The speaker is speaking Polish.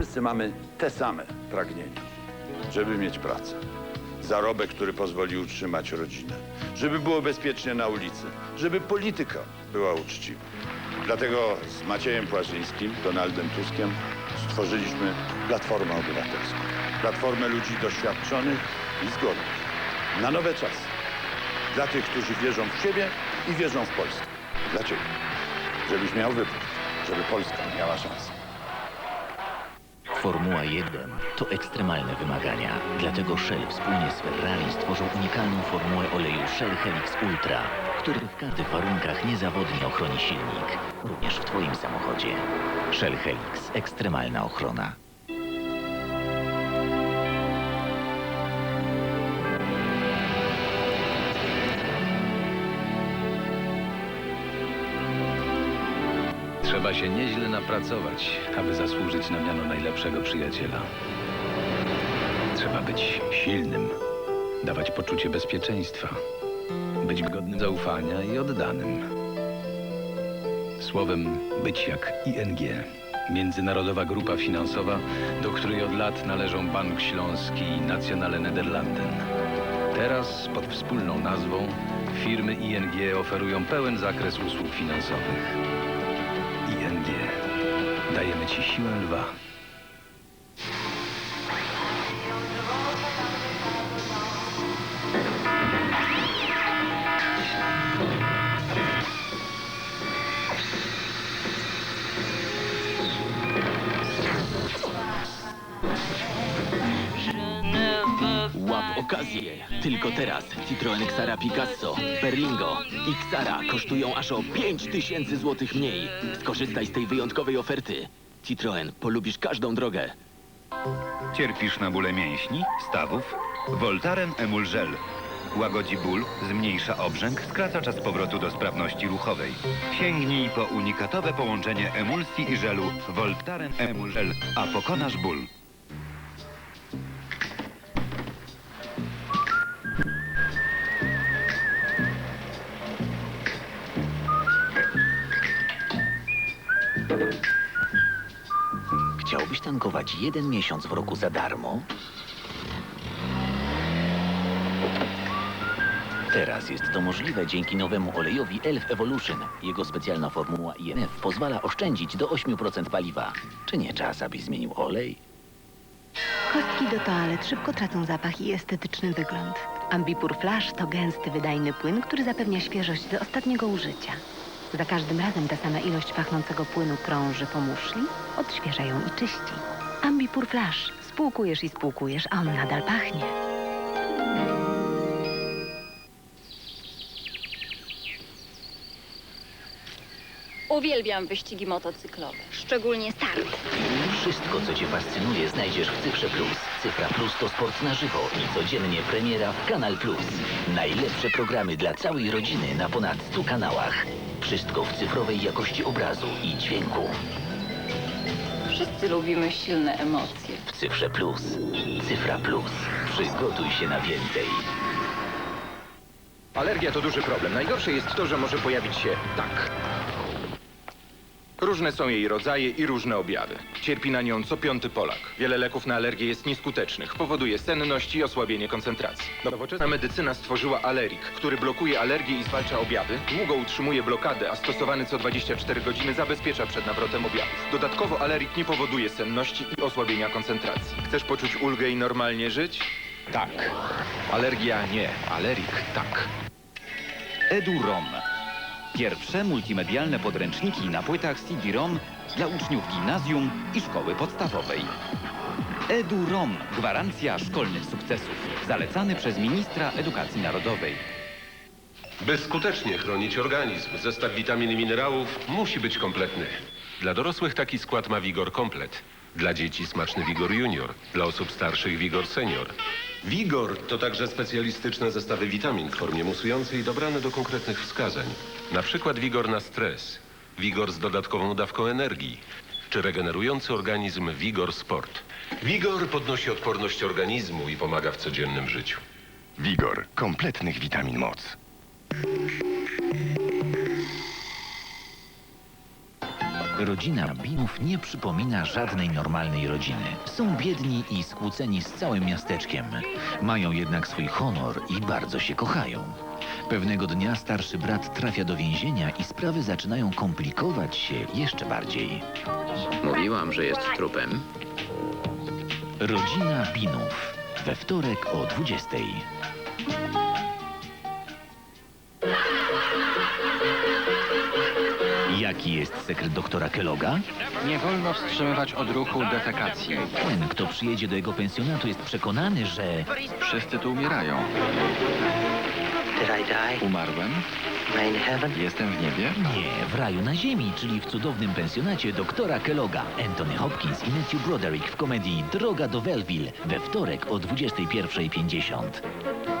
Wszyscy mamy te same pragnienia. Żeby mieć pracę, zarobek, który pozwoli utrzymać rodzinę, żeby było bezpiecznie na ulicy, żeby polityka była uczciwa. Dlatego z Maciejem Płażyńskim, Donaldem Tuskiem stworzyliśmy Platformę Obywatelską. Platformę ludzi doświadczonych i zgodnych. Na nowe czasy. Dla tych, którzy wierzą w siebie i wierzą w Polskę. Dla Ciebie. Żebyś miał wybór. Żeby Polska miała szansę. Formuła 1 to ekstremalne wymagania. Dlatego Shell wspólnie z Ferrari stworzył unikalną formułę oleju Shell Helix Ultra, który w każdych warunkach niezawodnie ochroni silnik. Również w Twoim samochodzie. Shell Helix. Ekstremalna ochrona. Trzeba się nieźle napracować, aby zasłużyć na miano najlepszego przyjaciela. Trzeba być silnym, dawać poczucie bezpieczeństwa, być godnym zaufania i oddanym. Słowem, być jak ING, międzynarodowa grupa finansowa, do której od lat należą Bank Śląski i Nationale Nederlanden. Teraz pod wspólną nazwą firmy ING oferują pełen zakres usług finansowych. Ci siłę lwa. Łap okazję. Tylko teraz Citroen Xara Picasso, Berlingo i Xara kosztują aż o 5000 zł mniej. Skorzystaj z tej wyjątkowej oferty. Citroen, polubisz każdą drogę. Cierpisz na bóle mięśni, stawów? Voltaren Emul Gel. Łagodzi ból, zmniejsza obrzęk, skraca czas powrotu do sprawności ruchowej. Sięgnij po unikatowe połączenie emulsji i żelu Voltaren Emul Gel, a pokonasz ból. Tankować jeden miesiąc w roku za darmo? Teraz jest to możliwe dzięki nowemu olejowi Elf Evolution. Jego specjalna formuła INF pozwala oszczędzić do 8% paliwa. Czy nie czas, abyś zmienił olej? Kostki do toalet szybko tracą zapach i estetyczny wygląd. Ambipur Flash to gęsty, wydajny płyn, który zapewnia świeżość do ostatniego użycia. Za każdym razem ta sama ilość pachnącego płynu krąży po muszli, odświeża ją i czyści. Ambipur Flash. Spłukujesz i spłukujesz, a on nadal pachnie. Uwielbiam wyścigi motocyklowe, szczególnie start. Wszystko, co Cię fascynuje, znajdziesz w Cyfrze Plus. Cyfra Plus to sport na żywo i codziennie premiera w Kanal Plus. Najlepsze programy dla całej rodziny na ponad 100 kanałach. Wszystko w cyfrowej jakości obrazu i dźwięku. Wszyscy lubimy silne emocje. W Cyfrze Plus. Cyfra Plus. Przygotuj się na więcej. Alergia to duży problem. Najgorsze jest to, że może pojawić się tak. Różne są jej rodzaje i różne objawy. Cierpi na nią co piąty Polak. Wiele leków na alergię jest nieskutecznych. Powoduje senność i osłabienie koncentracji. Nowoczesna medycyna stworzyła Alerik, który blokuje alergię i zwalcza objawy. Długo utrzymuje blokadę, a stosowany co 24 godziny zabezpiecza przed nawrotem objawów. Dodatkowo Alerik nie powoduje senności i osłabienia koncentracji. Chcesz poczuć ulgę i normalnie żyć? Tak. Alergia nie. Alerik tak. EduROM. Pierwsze multimedialne podręczniki na płytach CD-ROM dla uczniów gimnazjum i szkoły podstawowej. EduROM. Gwarancja szkolnych sukcesów. Zalecany przez ministra edukacji narodowej. By skutecznie chronić organizm, zestaw witamin i minerałów musi być kompletny. Dla dorosłych taki skład ma Vigor Komplet. Dla dzieci smaczny Vigor Junior. Dla osób starszych Vigor Senior. Vigor to także specjalistyczne zestawy witamin w formie musującej dobrane do konkretnych wskazań. Na przykład Vigor na stres, Vigor z dodatkową dawką energii, czy regenerujący organizm Vigor Sport. Vigor podnosi odporność organizmu i pomaga w codziennym życiu. Wigor. Kompletnych witamin moc. Rodzina Binów nie przypomina żadnej normalnej rodziny. Są biedni i skłóceni z całym miasteczkiem. Mają jednak swój honor i bardzo się kochają. Pewnego dnia starszy brat trafia do więzienia i sprawy zaczynają komplikować się jeszcze bardziej. Mówiłam, że jest trupem. Rodzina Binów. We wtorek o 20. Jaki jest sekret doktora Kelloga? Nie wolno wstrzymywać odruchu defekacji. Ten, kto przyjedzie do jego pensjonatu, jest przekonany, że Wszyscy tu umierają. Umarłem? Jestem w niebie? nie, w raju na ziemi, czyli w cudownym pensjonacie doktora Kelloga. Anthony Hopkins i Matthew Broderick w komedii Droga do Belleville we wtorek o 21.50.